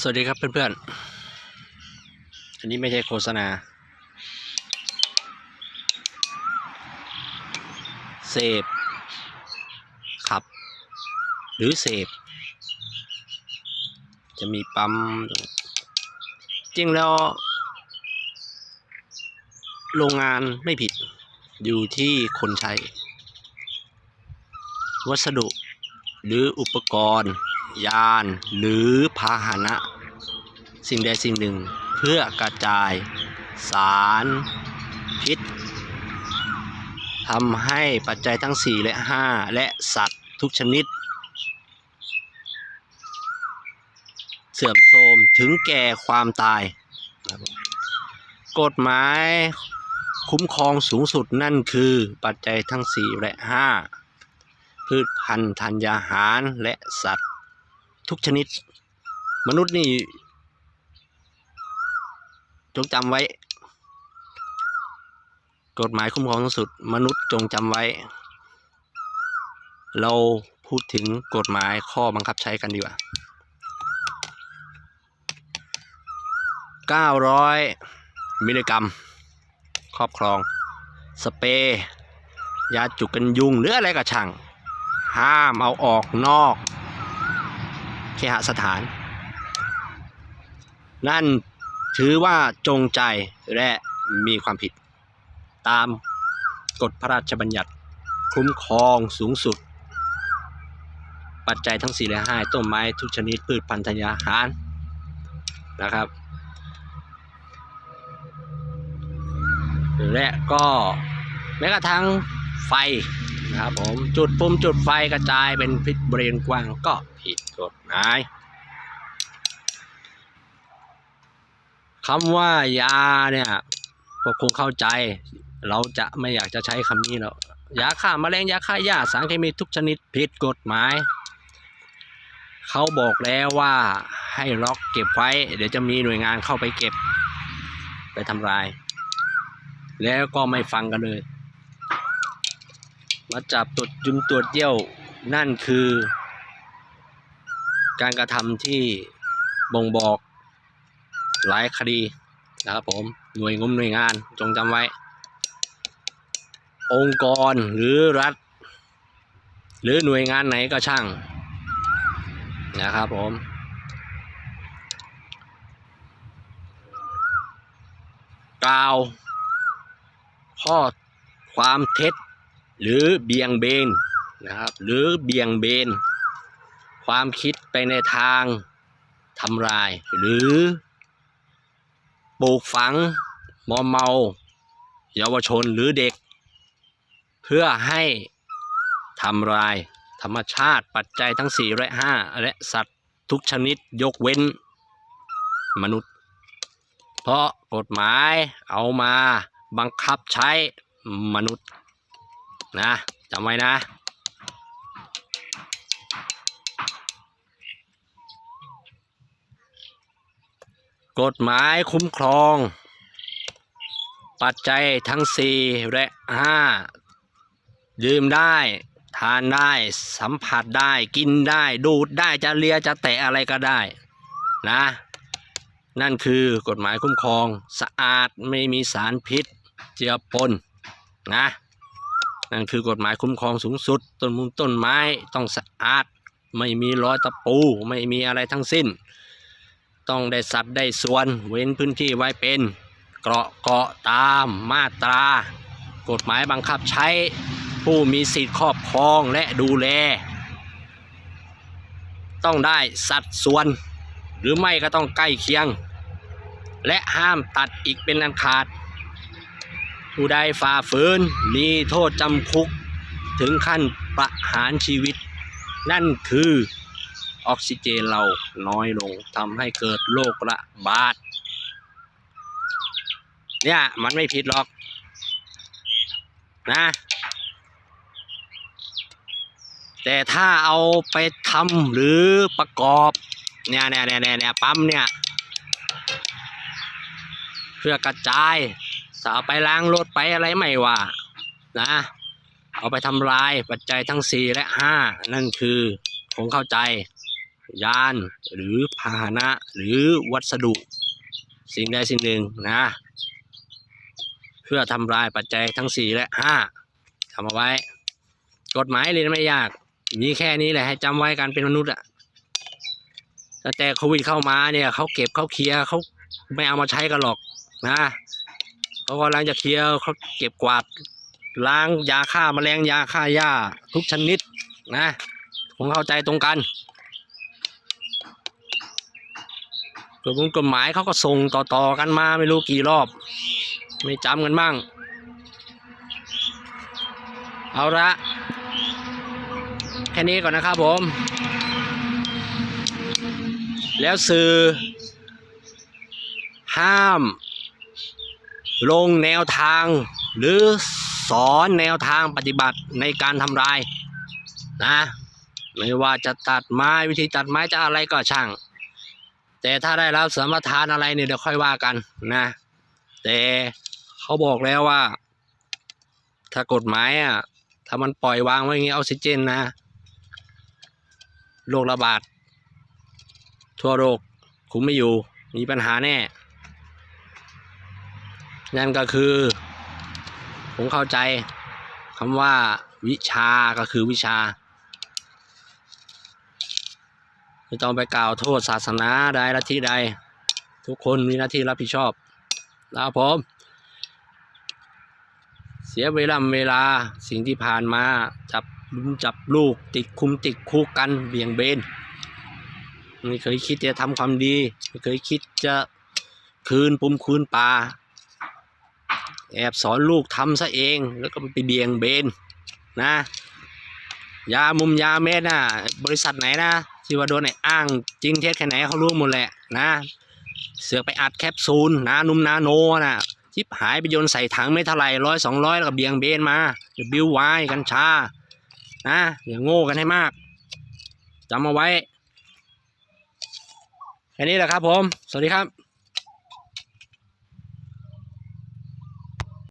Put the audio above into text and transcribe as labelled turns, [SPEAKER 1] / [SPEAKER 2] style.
[SPEAKER 1] สวัสดีครับเพื่อนๆ อันนี้ไม่ใช่โฆษณา เสพ ขับ หรือเสพ จะมีปั๊ม จริงแล้ว โรงงานไม่ผิด อยู่ที่คนใช้ วัสดุหรืออุปกรณ์ยานหรือพาหนะ สิ่งใดสิ่งหนึ่ง เพื่อกระจายสารพิษทำให้ปัจจัยทั้ง 4 และ 5 และสัตว์ทุกชนิด เสื่อมโทรมถึงแก่ความตาย กฎหมายคุ้มครองสูงสุดนั่นคือปัจจัยทั้ง 4 และ 5 พืชพันธุ์ธัญญาหารและสัตว์ ทุกชนิด มนุษย์นี่ จงจำไว้ กฎหมายคุ้มครองสูงสุด มนุษย์จงจำไว้ เราพูดถึงกฎหมายข้อบังคับใช้กันดีกว่า900 มิลลิกรัม ครอบครอง สเปรย์ยาจุกกันยุงหรืออะไรก็ช่าง ห้ามเอาออกนอก เคหสถาน นั่น ถือว่าจงใจและมีความผิด ตามกฎพระราชบัญญัติ คุ้มครองสูงสุด ปัจจัยทั้ง 4 และ 5 ต้นไม้ทุกชนิดพืชพันธุ์ธัญญาหารนะครับ และก็แม้กระทั่งไฟนะครับผมจุดปุ่มจุดไฟกระจายเป็นพิษบริเวณกว้างก็ผิดกฎหมาย คำว่ายาเนี่ยก็คงเข้าใจ เราจะไม่อยากจะใช้คำนี้แล้วยาฆ่าแมลงยาฆ่าหญ้าสารเคมีทุกชนิดผิดกฎหมาย เขาบอกแล้วว่าให้ล็อกเก็บไว้ เดี๋ยวจะมีหน่วยงานเข้าไปเก็บ ไปทำลาย แล้วก็ไม่ฟังกันเลย มาจับตรวจยุมตรวจเยี่ยวนั่นคือ การกระทำที่บ่งบอก หลายคดีนะครับผมหน่วยงมหน่วยงานจงจำไว้ องค์กรหรือรัฐ หรือหน่วยงานไหนก็ช่างนะครับผมกล่าวข้อความเท็จ หรือเบี่ยงเบนนะครับหรือเบี่ยงเบน ความคิดไปในทางทำลายหรือ ปลูกฝังมอมเมา เยาวชนหรือเด็ก เพื่อให้ทำลายธรรมชาติปัจจัยทั้ง 4 และ 5 และสัตว์ทุกชนิดยกเว้นมนุษย์ เพราะกฎหมายเอามาบังคับใช้มนุษย์นะจำไว้นะ กฎหมายคุ้มครอง ปัจจัยทั้ง 4 และ 5 ดื่มได้ ทานได้ สัมผัสได้ กินได้ ดูดได้ จะเลีย จะแตะอะไรก็ได้ นะ นั่นคือกฎหมายคุ้มครอง สะอาด ไม่มีสารพิษ เจือปน นะ นั่นคือกฎหมายคุ้มครองสูงสุด ต้นมุมต้นไม้ต้องสะอาด ไม่มีรอยตะปู ไม่มีอะไรทั้งสิ้น ต้องได้สัดได้ส่วนเว้นพื้นที่ไว้เป็น เกราะเกาะตามมาตรา กฎหมายบังคับใช้ผู้มีสิทธิ์ครอบครองและดูแล ต้องได้สัดส่วน หรือไม่ก็ต้องใกล้เคียง และห้ามตัดอีกเป็นอันขาด ผู้ใดฝ่าฝืนมีโทษจำคุกถึงขั้นประหารชีวิต นั่นคือ ออกซิเจนเราน้อยลงทำให้เกิดโรคระบาดเนี่ยมันไม่ผิดหรอกนะ แต่ถ้าเอาไปทำหรือประกอบ เนี่ยเนี่ยเนี่ยเนี่ยปั๊มเนี่ยเพื่อกระจายสเอาไปล้างรถไปอะไรไม่ว่านะ เอาไปทำลายปัจจัยทั้ง 4 และ 5 นั่นคือคงเข้าใจ ยานหรือพาหนะหรือวัสดุ สิ่งใดสิ่งหนึ่งนะ เพื่อทำลายปัจจัยทั้งสี่และห้าทำเอาไว้ กฎหมายเรียนไม่ยาก มีแค่นี้แหละให้จำไว้การเป็นมนุษย์อะตั้งแต่โควิดเข้ามาเนี่ยเขาเก็บเขาเคลียร์เขาไม่เอามาใช้กันหรอกนะเขากำลังจะเคลียร์เขาเก็บกวาดล้างยาฆ่าแมลงยาฆ่าหญ้าทุกชนิดนะผมเข้าใจตรงกัน กฎกฎหมายเขาก็ส่งต่อๆกันมาไม่รู้กี่รอบ ไม่จำกันบ้าง เอาละแค่นี้ก่อนนะครับผม แล้วสื่อ ห้าม ลงแนวทาง หรือสอนแนวทางปฏิบัติในการทำลายนะ ไม่ว่าจะตัดไม้วิธีตัดไม้จะอะไรก็ช่าง แต่ถ้าได้รับสมทานอะไรเนี่ยเดี๋ยวค่อยว่ากันนะ แต่เขาบอกแล้วว่า ถ้ากฎหมายอะถ้ามันปล่อยวางไว้อย่างนี้ออกซิเจนนะโรคระบาดทั่วโลกคุมไม่อยู่มีปัญหาแน่ นั่นก็คือ ผมเข้าใจคำว่าวิชาก็คือวิชา ไม่ต้องไปกล่าวโทษศาสนาใดลัทธิใด ทุกคนมีหน้าที่รับผิดชอบแล้วผม เสียเวลาเวลาสิ่งที่ผ่านมาจับลุมจับลูกติดคุมติดคุกกันเบี่ยงเบนไม่เคยคิดจะทำความดี ไม่เคยคิดจะคืนปุ่มคืนป่าแอบสอนลูกทำซะเองแล้วก็ไปเบี่ยงเบนนะ ยามุมยาเม็ดนะบริษัทไหนนะ ที่ว่าโดนไอ้อ้างจริงเท็จแค่ไหนเขารู้หมดแหละนะ เสือกไปอัดแคปซูลนานุ่มนาโนนะชิบหายไปโยนใส่ถังไม่เท่าไหร่ร้อยสองร้อยแล้วก็เบี่ยงเบนมาเดี๋ยวบิวไวายกัญชา นะอย่าโง่กันให้มากจำเอาไว้แค่นี้แหละครับผม สวัสดีครับ